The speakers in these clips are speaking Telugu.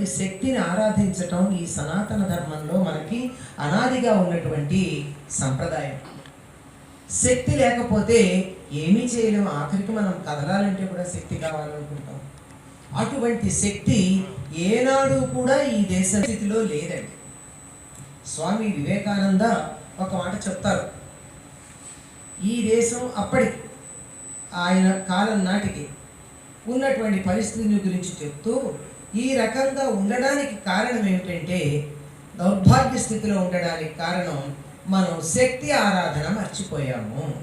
ఉన్నటువంటి శక్తిని ఆరాధించటం ఈ సనాతన ధర్మంలో మనకి అనాదిగా ఉన్నటువంటి సంప్రదాయం. శక్తి లేకపోతే ఏమీ చేయలేము. ఆఖరికి మనం కదలాలంటే కూడా శక్తి కావాలనుకుంటాం. అటువంటి శక్తి ఏనాడు కూడా ఈ దేశ స్థితిలో లేదండి. స్వామి వివేకానంద ఒక మాట చెప్తారు. ఈ దేశం అప్పటి ఆయన కాలం నాటికి ఉన్నటువంటి పరిస్థితుల గురించి చెప్తూ ఈ రకంగా ఉండడానికి కారణం ఏమిటంటే దౌర్భాగ్య స్థితిలో ఉండడానికి కారణం మనం శక్తి ఆరాధన మర్చిపోయాము.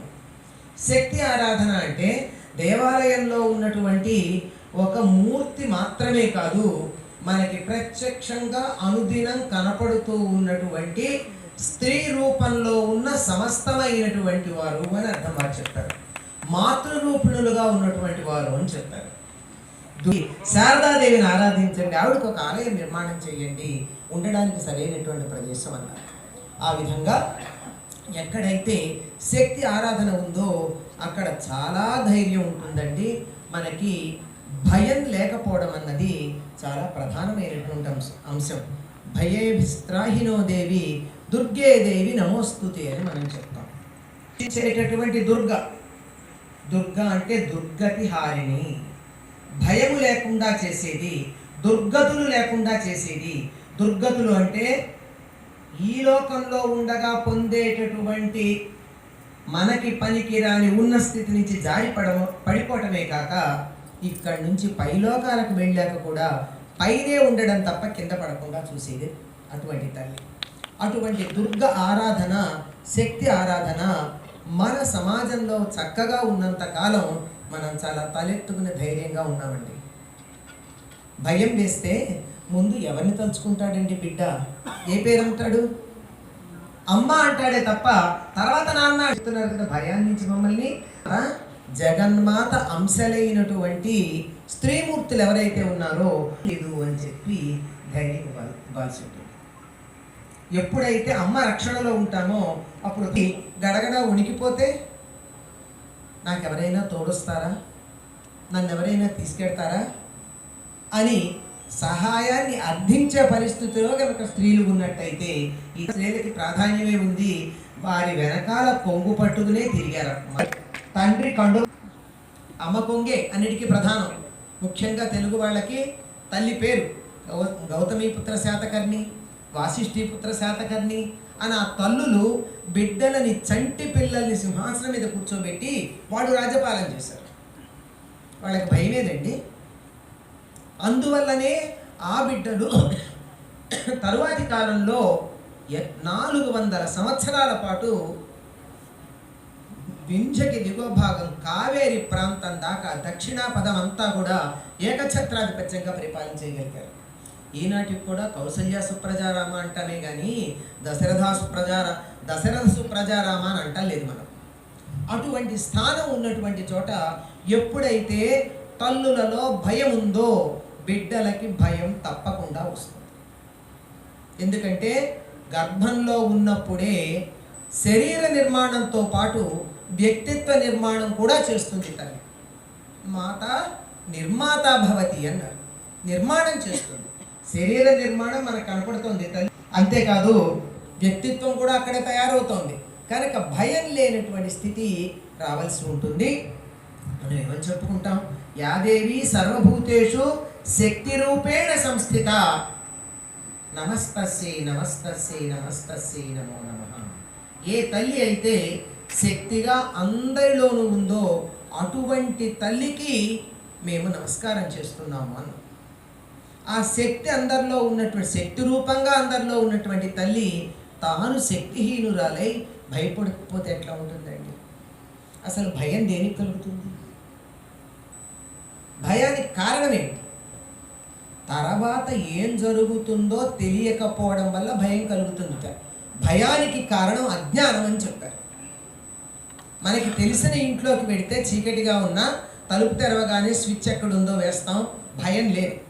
శక్తి ఆరాధన అంటే దేవాలయంలో ఉన్నటువంటి ఒక మూర్తి మాత్రమే కాదు మనకి ప్రత్యక్షంగా అనుదినం కనపడుతూ ఉన్నటువంటి స్త్రీ రూపంలో ఉన్న సమస్తమైనటువంటి వారు అని అర్థం వారు చెప్తారు. మాతృరూపిణులుగా ఉన్నటువంటి వారు అని చెప్తారు. శారదాదేవిని ఆరాధించండి. ఆవిడకు ఒక ఆలయం నిర్మాణం చేయండి. ఉండడానికి సరైనటువంటి ప్రదేశం అన్నారు. ఆ విధంగా ఎక్కడైతే శక్తి ఆరాధన ఉందో అక్కడ చాలా ధైర్యం ఉంటుందండి. మనకి భయం లేకపోవడం అన్నది చాలా ప్రధానమైనటువంటి అంశం అంశం. భయేభిస్త్రాహినో దేవి దుర్గే దేవి నమోస్తుతి అని మనం చెప్తాం. చేసేటటువంటి దుర్గ. దుర్గ అంటే దుర్గతి హారిణి భయము లేకుండా చేసేది దుర్గతులు లేకుండా చేసేది. దుర్గతులు అంటే ఈ లోకంలో ఉండగా పొందేటటువంటి మనకి పనికి రాని ఉన్న స్థితి నుంచి జారి పడిపోవటమే కాక ఇక్కడి నుంచి పైలోకాలకు వెళ్ళాక కూడా పైనే ఉండడం తప్ప కింద పడకుండా చూసేది అటువంటి తల్లి. అటువంటి దుర్గ ఆరాధన శక్తి ఆరాధన మన సమాజంలో చక్కగా ఉన్నంత కాలం మనం చాలా తలెత్తుకునే ధైర్యంగా ఉన్నామండి. భయం వేస్తే ముందు ఎవరిని తలుచుకుంటాడండి బిడ్డ? ఏ పేరు అంటాడు? అమ్మ అంటాడే తప్ప తర్వాత నాన్న చెప్తున్నారు కదా భయాన్ని నుంచి మమ్మల్ని. ఆ, జగన్మాత అంశలైనటువంటి స్త్రీమూర్తులు ఎవరైతే ఉన్నారో లేదు అని చెప్పి ధైర్యం ఇవ్వాల్సి ఉంటుంది. ఎప్పుడైతే అమ్మ రక్షణలో ఉంటామో అప్పుడు గడగడ ఉనికిపోతే నాకు ఎవరైనా తోడొస్తారా? నన్ను ఎవరైనా తీసుకెడతారా? అని సహాయాన్ని అర్థించే పరిస్థితిలో కనుక స్త్రీలు ఉన్నట్టయితే ఈ స్త్రీలకి ప్రాధాన్యమే ఉంది. వారి వెనకాల కొంగు పట్టుకునే తిరిగారు తండ్రి కండు అమ్మ కొంగే అన్నిటికీ ప్రధానం. ముఖ్యంగా తెలుగు వాళ్ళకి తల్లి పేరు. గౌ- గౌతమి పుత్ర శాతకర్ణి వాసిష్ఠీపుత్ర శాతకర్ణి అని ఆ తల్లులు బిడ్డలని చంటి పిల్లల్ని సింహాసనం మీద కూర్చోబెట్టి వాడు రాజ్యపాలన చేశారు. వాళ్ళకి భయమేదండి అందువల్లనే ఆ బిడ్డలు తరువాతి కాలంలో నాలుగు వందల సంవత్సరాల పాటు వింజకి దిగువ భాగం కావేరి ప్రాంతం దాకా దక్షిణా పదం అంతా కూడా ఏకఛత్రాధిపత్యంగా పరిపాలించగలిగారు ఈనాటికి కూడా కౌసల్య సుప్రజారామ అంటనే కానీ దశరథ సుప్రజార దశరథ సుప్రజారామ అని అంటలేదు మనం. అటువంటి స్థానం ఉన్నటువంటి చోట ఎప్పుడైతే తల్లులలో భయం ఉందో బిడ్డలకి భయం తప్పకుండా వస్తుంది. ఎందుకంటే గర్భంలో ఉన్నప్పుడే శరీర నిర్మాణంతో పాటు వ్యక్తిత్వ నిర్మాణం కూడా చేస్తుంది తల్లి. మాత నిర్మాత భవతి అన్నారు. నిర్మాణం చేస్తుంది. శరీర నిర్మాణం మనకు కనపడుతుంది తల్లి. అంతేకాదు వ్యక్తిత్వం కూడా అక్కడే తయారవుతోంది. కనుక భయం లేనటువంటి స్థితి రావాల్సి ఉంటుంది. మనం ఏమని చెప్పుకుంటాం? యాదేవి సర్వభూతేషు శక్తి రూపేణ సంస్థిత. నమస్తస్యై నమస్తస్యై నమస్తస్యై నమో నమ. ఏ తల్లి అయితే శక్తిగా అందరిలోనూ ఉందో అటువంటి తల్లికి మేము నమస్కారం చేస్తున్నాము అన్నాం. ఆ శక్తి అందరిలో ఉన్నటువంటి శక్తి రూపంగా అందరిలో ఉన్నటువంటి తల్లి తాను శక్తిహీనురాలై భయపడకపోతే ఎట్లా ఉంటుందండి? అసలు భయం దేనికి కలుగుతుంది? భయానికి కారణం ఏంటి? తర్వాత ఏం జరుగుతుందో తెలియకపోవడం వల్ల భయం కలుగుతుంది. భయానికి కారణం అజ్ఞానం అని చెప్పారు. మనకి తెలిసిన ఇంట్లోకి పెడితే చీకటిగా ఉన్న తలుపు తెరవగానే స్విచ్ ఎక్కడుందో వేస్తాం. భయం లేదు.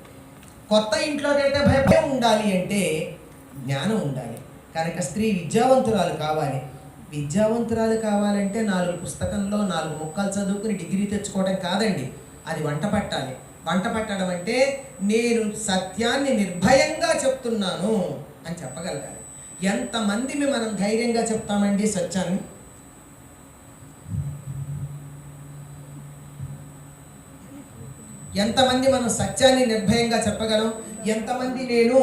కొత్త ఇంట్లోకైతే వెళ్తే భయం ఉండాలి అంటే జ్ఞానం ఉండాలి. కనుక స్త్రీ విద్యావంతురాలు కావాలి. విద్యావంతురాలు కావాలంటే నాలుగు పుస్తకంలో నాలుగు ముక్కలు చదువుకుని డిగ్రీ తెచ్చుకోవడం కాదండి. అది వంట పట్టాలి. వంట పట్టడం అంటే నేను సత్యాన్ని నిర్భయంగా చెప్తున్నాను అని చెప్పగలగాలి. ఎంతమంది మనం ధైర్యంగా చెప్తామండి సత్యాన్ని? ఎంతమంది మనం సత్యాన్ని నిర్భయంగా చెప్పగలం? ఎంతమంది నేను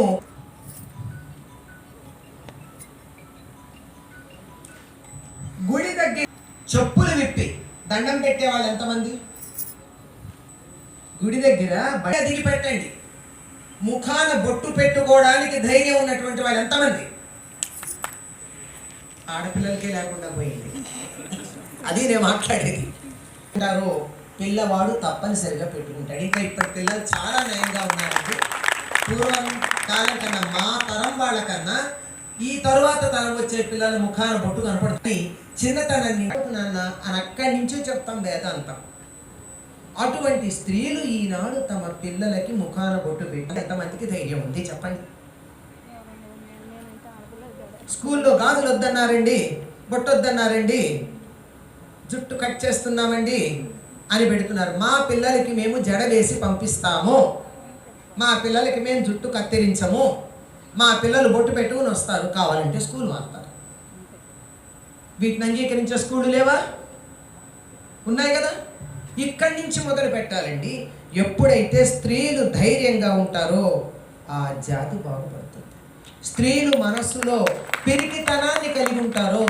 గుడి దగ్గర చెప్పులు విప్పి దండం పెట్టే వాళ్ళు ఎంతమంది? గుడి దగ్గర బయట దిగి పెట్టండి. ముఖాన బొట్టు పెట్టుకోవడానికి ధైర్యం ఉన్నటువంటి వాళ్ళు ఎంతమంది? ఆడపిల్లలకే లేకుండా పోయింది. అది నేను మాట్లాడేది. అంటారు పిల్లవాడు తప్పనిసరిగా పెట్టుకుంటాడు. ఇంకా ఇప్పటి పిల్లలు చాలా నయంగా ఉన్నారండి. పూర్వం కాలం కన్నా మా తరం వాళ్ళకన్నా ఈ తరువాత తరం వచ్చే పిల్లల ముఖాన బొట్టు కనపడుతుంది. చిన్నతనాన్ని నాన్న అని అక్కడి నుంచే చెప్తాం వేదాంతం. అటువంటి స్త్రీలు ఈనాడు తమ పిల్లలకి ముఖాన బొట్టు పెట్టి ఎంతమందికి ధైర్యం ఉంది చెప్పండి. స్కూల్లో గాజులు వద్దన్నారండి బొట్టు వద్దన్నారండి. జుట్టు కట్ చేస్తున్నామండి. అని పెడుతున్నారు. మా పిల్లలకి మేము జడ వేసి పంపిస్తాము. మా పిల్లలకి మేము జుట్టు కత్తిరించము. మా పిల్లలు బొట్టు పెట్టుకుని వస్తారు. కావాలంటే స్కూల్ మారుతారు. వీటిని అంగీకరించే స్కూళ్ళు లేవా? ఉన్నాయి కదా? ఇక్కడి నుంచి మొదలు పెట్టాలండి. ఎప్పుడైతే స్త్రీలు ధైర్యంగా ఉంటారో ఆ జాతి బాగుపడుతుంది. స్త్రీలు మనస్సులో పెరిగితనాన్ని కలిగి ఉంటారో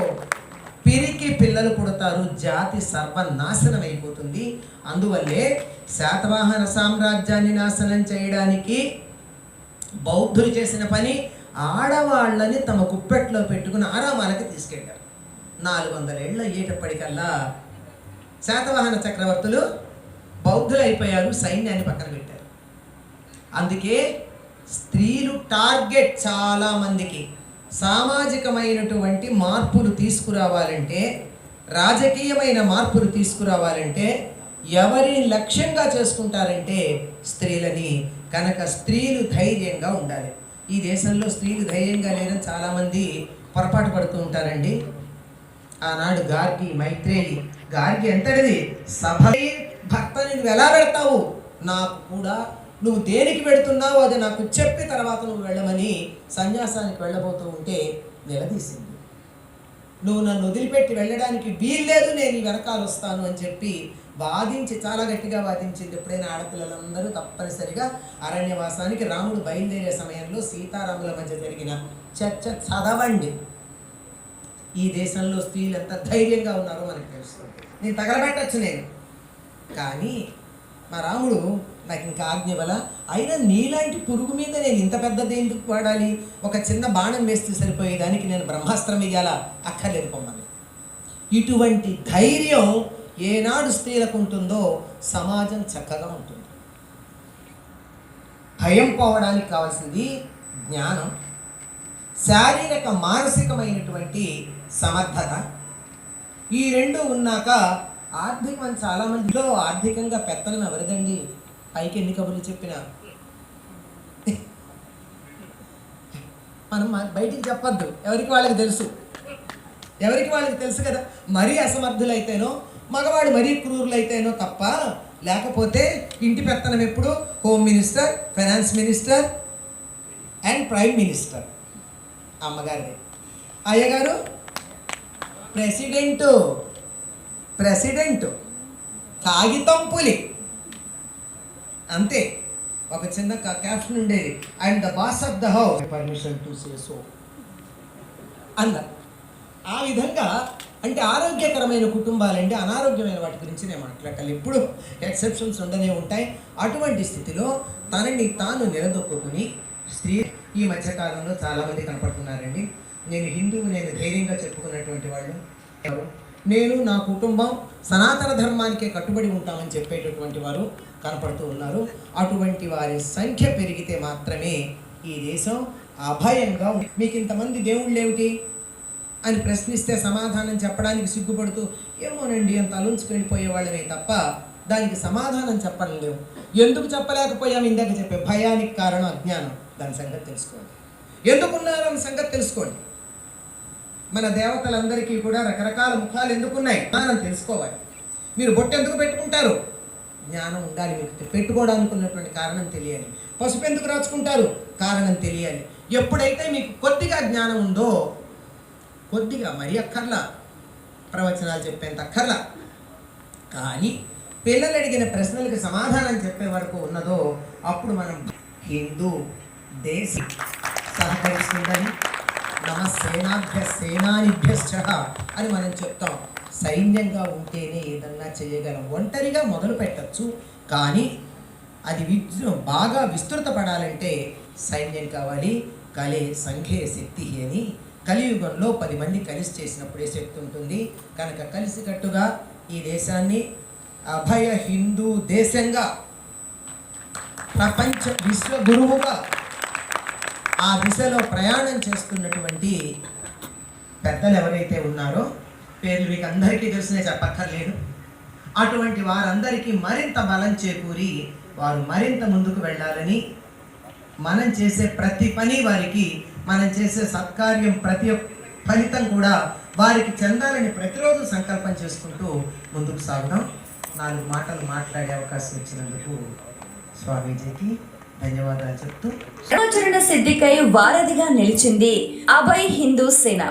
పిరికి పిల్లలు పుడతారు జాతి సర్వనాశనం అయిపోతుంది. అందువల్లే శాతవాహన సామ్రాజ్యాన్ని నాశనం చేయడానికి బౌద్ధులు చేసిన పని ఆడవాళ్ళని తమ కుప్పెట్లో పెట్టుకుని ఆరామాలకి తీసుకెళ్ళారు. నాలుగు వందల ఏళ్ళు అయ్యేటప్పటికల్లా శాతవాహన చక్రవర్తులు బౌద్ధులు అయిపోయారు సైన్యాన్ని పక్కన పెట్టారు. అందుకే స్త్రీలు టార్గెట్ చాలా మందికి సామాజికమైనటువంటి మార్పులు తీసుకురావాలంటే రాజకీయమైన మార్పులు తీసుకురావాలంటే ఎవరిని లక్ష్యంగా చేసుకుంటారంటే స్త్రీలని కనుక స్త్రీలు ధైర్యంగా ఉండాలి. ఈ దేశంలో స్త్రీలు ధైర్యంగా లేరని చాలామంది పొరపాటు పడుతూ ఉంటారండి. ఆనాడు గార్గి మైత్రేయి గార్గి ఎంతటిది సభ. భర్త నువ్వు ఎలా పెడతావు? నాకు కూడా నువ్వు దేనికి పెడుతున్నావు అది నాకు చెప్పి తర్వాత నువ్వు వెళ్ళమని సన్యాసానికి వెళ్ళబోతూ ఉంటే నిలదీసింది. నువ్వు నన్ను వదిలిపెట్టి వెళ్ళడానికి వీల్లేదు నేను ఈ వెనకాల వస్తాను అని చెప్పి వాదించి చాలా గట్టిగా వాదించింది. ఎప్పుడైనా ఆడపిల్లలందరూ తప్పనిసరిగా అరణ్యవాసానికి రాముడు బయలుదేరే సమయంలో సీతారాముల మధ్య జరిగిన చర్చ చదవండి. ఈ దేశంలో స్త్రీలు ఎంత ధైర్యంగా ఉన్నారో మనకు తెలుస్తుంది. నేను తగలబెట్టచ్చు నేను. కానీ మా రాముడు నాకు ఇంకా ఆజ్ఞ వల్ల. అయినా నీలాంటి పురుగు మీద నేను ఇంత పెద్దది ఎందుకు వాడాలి? ఒక చిన్న బాణం వేస్తే సరిపోయేదానికి నేను బ్రహ్మాస్త్రం వేయాలా? అక్కర్లేదు పొమ్మని ఇటువంటి ధైర్యం ఏనాడు స్త్రీలకు ఉంటుందో సమాజం చక్కగా ఉంటుంది. భయం పోవడానికి కావాల్సింది జ్ఞానం. శారీరక మానసికమైనటువంటి సమర్థత. ఈ రెండు ఉన్నాక ఆర్థికం చాలామందిలో ఆర్థికంగా పెత్తనం ఎవరిదండి? పైకి ఎన్ని కబుర్లు చెప్పినా? మనం బయటికి చెప్పద్దు. ఎవరికి వాళ్ళకి తెలుసు? ఎవరికి వాళ్ళకి తెలుసు కదా? మరీ అసమర్థులైతేనో మగవాడు మరీ క్రూరులైతేనో తప్ప లేకపోతే ఇంటి పెత్తనం ఎప్పుడు? Home minister finance minister and prime minister అమ్మగారిది. అయ్యగారు? ప్రెసిడెంటు ప్రెసిడెంట్ కాగితం పులి. అంతే. ఒక చిన్న క్యాప్షన్ ఉండేది. And the boss of the house. Permission to say so అన్న ఆ విధంగా అంటే ఆరోగ్యకరమైన కుటుంబాలంటే అనారోగ్యమైన వాటి గురించి నేను మాట్లాడాలి ఎప్పుడు ఎక్సెప్షన్స్ ఉండనే ఉంటాయి. అటువంటి స్థితిలో తనని తాను నిలదొక్కుని స్త్రీ ఈ మధ్యకాలంలో చాలామంది కనపడుతున్నారండి. నేను హిందువు నేను ధైర్యంగా చెప్పుకున్నటువంటి వాళ్ళు ఎవరు? నేను నా కుటుంబం సనాతన ధర్మానికే కట్టుబడి ఉంటామని చెప్పేటటువంటి వారు కనపడుతూ ఉన్నారు. అటువంటి వారి సంఖ్య పెరిగితే మాత్రమే ఈ దేశం అభయంగా మీకు ఇంతమంది దేవుళ్ళు ఏమిటి అని ప్రశ్నిస్తే సమాధానం చెప్పడానికి సిగ్గుపడుతూ ఏమోనండి అంత అలుంచుకు వెళ్ళిపోయే వాళ్ళమే తప్ప దానికి సమాధానం చెప్పడం లేవు ఎందుకు చెప్పలేకపోయాము ఇందాక చెప్పే భయానికి కారణం అజ్ఞానం. దాని సంగతి తెలుసుకోండి. ఎందుకున్నారని సంగతి తెలుసుకోండి. మన దేవతలందరికీ కూడా రకరకాల ముఖాలు ఎందుకున్నాయి? మనం తెలుసుకోవాలి. మీరు బొట్టు ఎందుకు పెట్టుకుంటారు? జ్ఞానం ఉండాలి మీకు పెట్టుకోవడానికి ఉన్నటువంటి కారణం తెలియాలి. పసుపు ఎందుకు రాచుకుంటారు? కారణం తెలియాలి. ఎప్పుడైతే మీకు కొద్దిగా జ్ఞానం ఉందో కొద్దిగా మరి అక్కర్లా. ప్రవచనాలు చెప్పేంత అక్కర్లా. కానీ పిల్లలు అడిగిన ప్రశ్నలకు సమాధానం చెప్పే వరకు ఉన్నదో అప్పుడు మనం హిందూ దేశం సహకరిస్తుందని నమ సేనాభ్య సేనానిభ్యశ్చ అని మనం చెప్తాం. సైన్యంగా ఉంటేనే ఏదన్నా చేయగలం. ఒంటరిగా మొదలు పెట్టచ్చు. కానీ అది విజృ బాగా విస్తృతపడాలంటే సైన్యం కావాలి. కలే సంఘే శక్తి అని కలియుగంలో పది మంది కలిసి చేసినప్పుడే శక్తి ఉంటుంది. కనుక కలిసికట్టుగా ఈ దేశాన్ని అభయ హిందూ దేశంగా ప్రపంచ విశ్వ గురువుగా ఆ దిశలో ప్రయాణం చేస్తున్నటువంటి పెద్దలు ఎవరైతే ఉన్నారో పేర్లు మీకు అందరికీ తెలిసినే చెప్పక్కర్లేదు. అటువంటి వారందరికీ మరింత బలం చేకూరి వారు మరింత ముందుకు వెళ్ళాలని మనం చేసే ప్రతి పని వారికి మనం చేసే సత్కార్యం ప్రతి ఒక్క ఫలితం కూడా వారికి చెందాలని ప్రతిరోజు సంకల్పం చేసుకుంటూ ముందుకు సాగుదాం. నాలుగు మాటలు మాట్లాడే అవకాశం ఇచ్చినందుకు స్వామీజీకి ధన్యవాదాలు చెప్తూ ధర్మాచరణ సిద్ధికై వారధిగా నిలిచింది అభయ్ హిందూ సేన.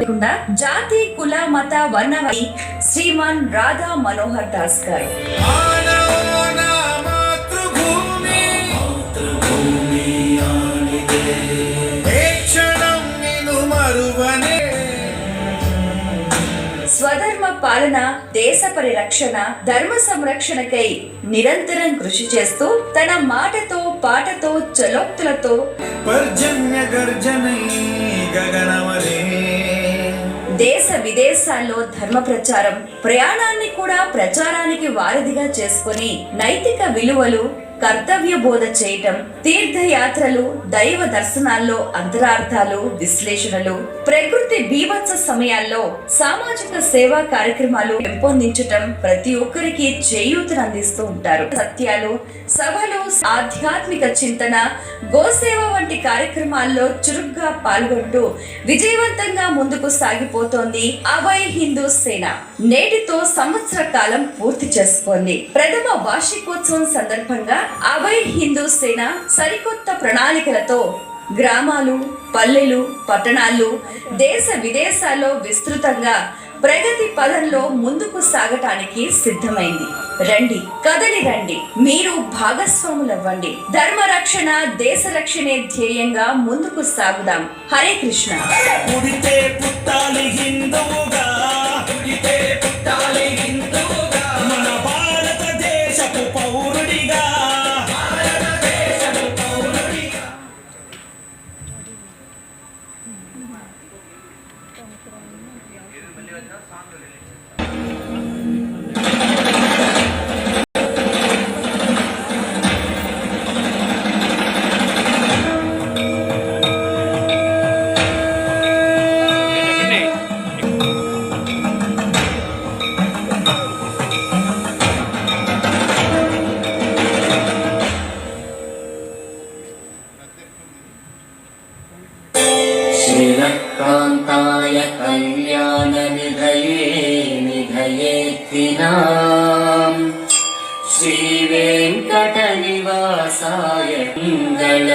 లేకుండా జాతి కుల మత వర్ణవాది శ్రీమాన్ రాధా మనోహర్ దాస్ గారు. పాలన దేశ పరిరక్షణ ధర్మ సంరక్షణకై నిరంతరం కృషి చేస్తూ తన మాటతో పాటతో చలోక్తులతో పర్జన్య గర్జనై దేశ విదేశాల్లో ధర్మ ప్రచారం ప్రయాణాన్ని కూడా ప్రచారానికి వారధిగా చేసుకుని నైతిక విలువలు కర్తవ్య బోధ చేయటం తీర్థయాత్రలు దైవ దర్శనాల్లో అంతరార్థాలు విశ్లేషణలు ప్రకృతి బీభత్స సమయాల్లో సామాజిక సేవా కార్యక్రమాలు పెంపొందించటం ప్రతి ఒక్కరికి చేయూతను అందిస్తూ ఉంటారు. సత్యాలు సభలు ఆధ్యాత్మిక చింతన గోసేవ వంటి కార్యక్రమాల్లో చురుగ్గా పాల్గొంటూ విజయవంతంగా ముందుకు సాగిపోతోంది అభయ్ హిందూ సేన. నేటితో సంవత్సర కాలం పూర్తి చేసుకుంది. ప్రథమ వార్షికోత్సవం సందర్భంగా అభయ్ హిందూ సేన సరికొత్త ప్రణాళికలతో గ్రామాలు పల్లెలు పట్టణాలు దేశ విదేశాల్లో విస్తృతంగా ప్రగతి పదంలో ముందుకు సాగటానికి సిద్ధమైంది. రండి కదలి రండి మీరు భాగస్వాములవ్వండి. ధర్మ రక్షణ దేశ రక్షణే ధ్యేయంగా ముందుకు సాగుదాం. హరే కృష్ణ. పుట్టాలి హిందువుగా పుట్టాలి హిందువుగా.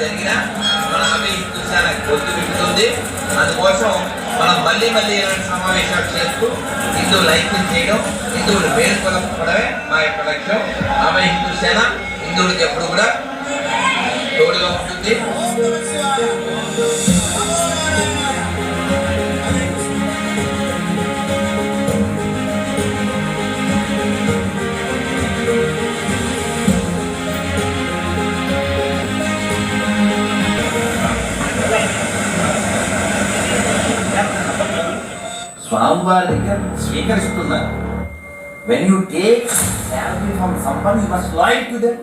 జరిగినా మన అభి హిందుత్వానికి గొంతు విప్పుతుంది అందుకోసం మనం మళ్ళీ మళ్ళీ ఇలాంటి సమావేశాలు చేస్తూ హిందువులు ఐక్యం చేయడం హిందువులు మేలుకొలపడమే మా యొక్క లక్ష్యం. అభయ హిందూ సేన హిందువులకి ఎప్పుడు కూడా స్వామివారి దగ్గర స్వీకరిస్తున్నారు. When you take salary from someone you must loyal to them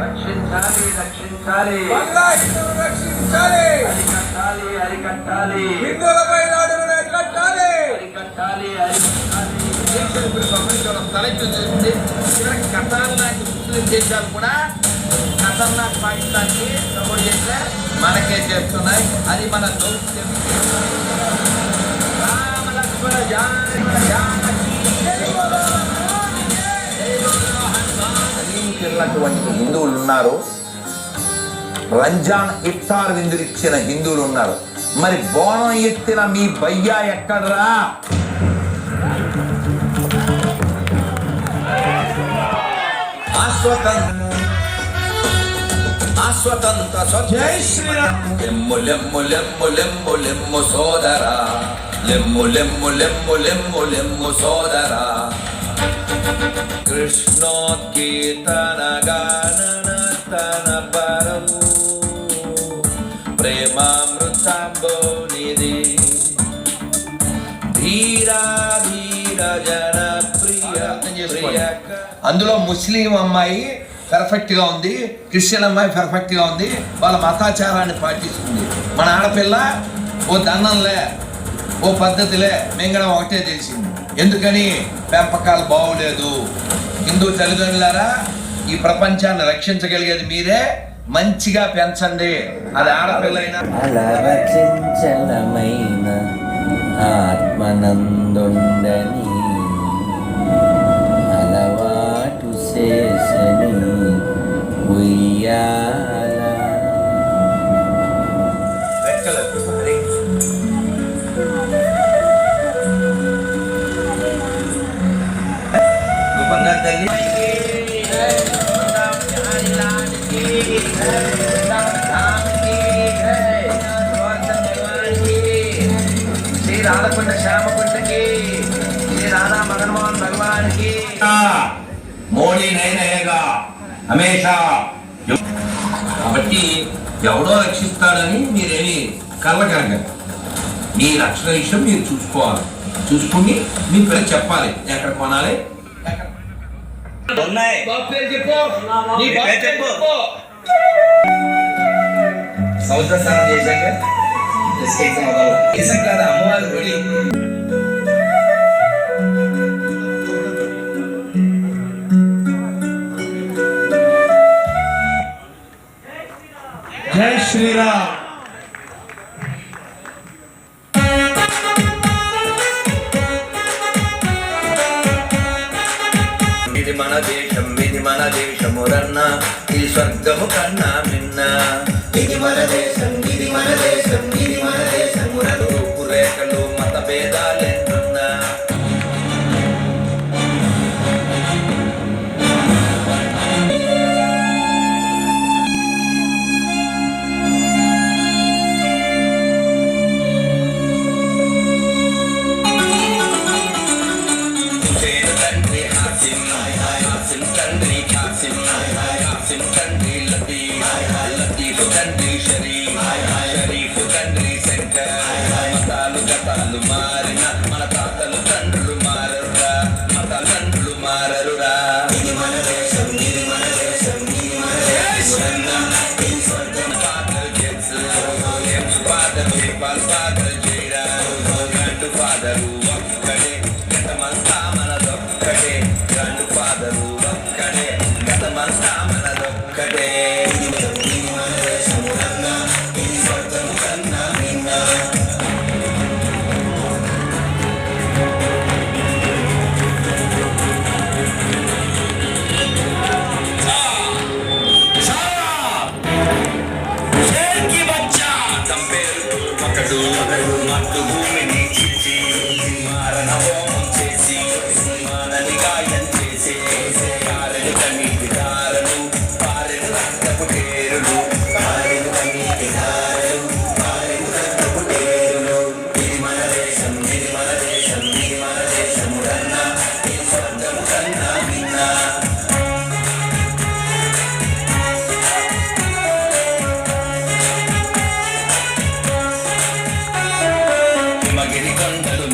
రక్షించాలి రక్షించాలి. రక్షించాలి. అరికట్టాలి అరికట్టాలి. హిందువులపై నాడును కట్టాలి అరికట్టాలి అరికట్టాలి. దేశం ఇప్పుడు ప్రపంచంలో తలెత్తు చేస్తుంది. చివరికి కతార్ లాంటి ముస్లిం దేశాలు కూడా ఖతర్నాక్ పాకిస్తాన్కి సపోర్ట్ చేస్తే మనకే చేస్తున్నాయి. అది మన దౌత్యం ఉన్నారు. రంజాన్ ఇఫ్తార్ విందులిచ్చిన హిందువులు ఉన్నారు. మరి బోనం ఎత్తిన మీ బయ్యా ఎక్కడ్రా? సోదరా. లెమ్ము లెమ్ము లెమ్ము లెమ్ము లెమ్ము సోదరా. పరము ధీరా ధీర జన ప్రియ అందులో ముస్లిం అమ్మాయి పర్ఫెక్ట్గా ఉంది క్రిస్టియన్ అమ్మాయి పర్ఫెక్ట్గా ఉంది వాళ్ళ మతాచారాన్ని పాటిస్తుంది. మన ఆడపిల్ల ఓ దండంలే ఓ పద్ధతిలే మింగడం ఒకటే తెలిసింది. ఎందుకని పెంపకాలు బాగోలేదు? హిందూ తల్లిదండ్రులారా ఈ ప్రపంచాన్ని రక్షించగలిగేది మీరే. మంచిగా పెంచండి. అది ఆడపిల్లైనా. ఆత్మనందుండని అలవాటు చేసని ఉయ్యాల హమేషా కాబట్టి ఎవడో రక్షిస్తాడని మీరేమి కలగలగ మీ రక్షణ విషయం మీరు చూసుకోవాలి. చూసుకుని మీ పిల్లలు చెప్పాలి. ఎక్కడ కొనాలి? పేరు పేరు పేరు సముద్ర స్నానం చేశాక అమ్మవారు மகிழ் கண்டலும்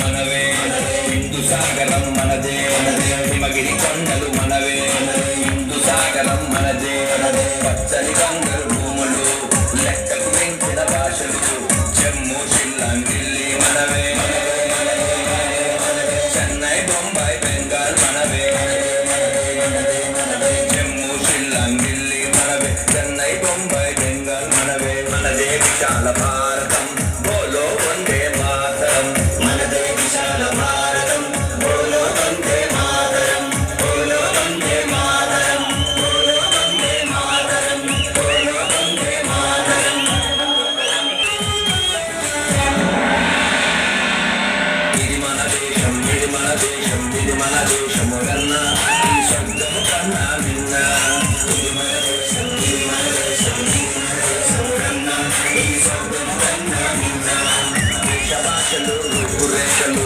దేశం ఇది దేశము కన్న శబ్దము కన్నా భిన్న. ఈ శబ్దము కన్నా భిన్న. దేశ భాషలు రూపురేఖలు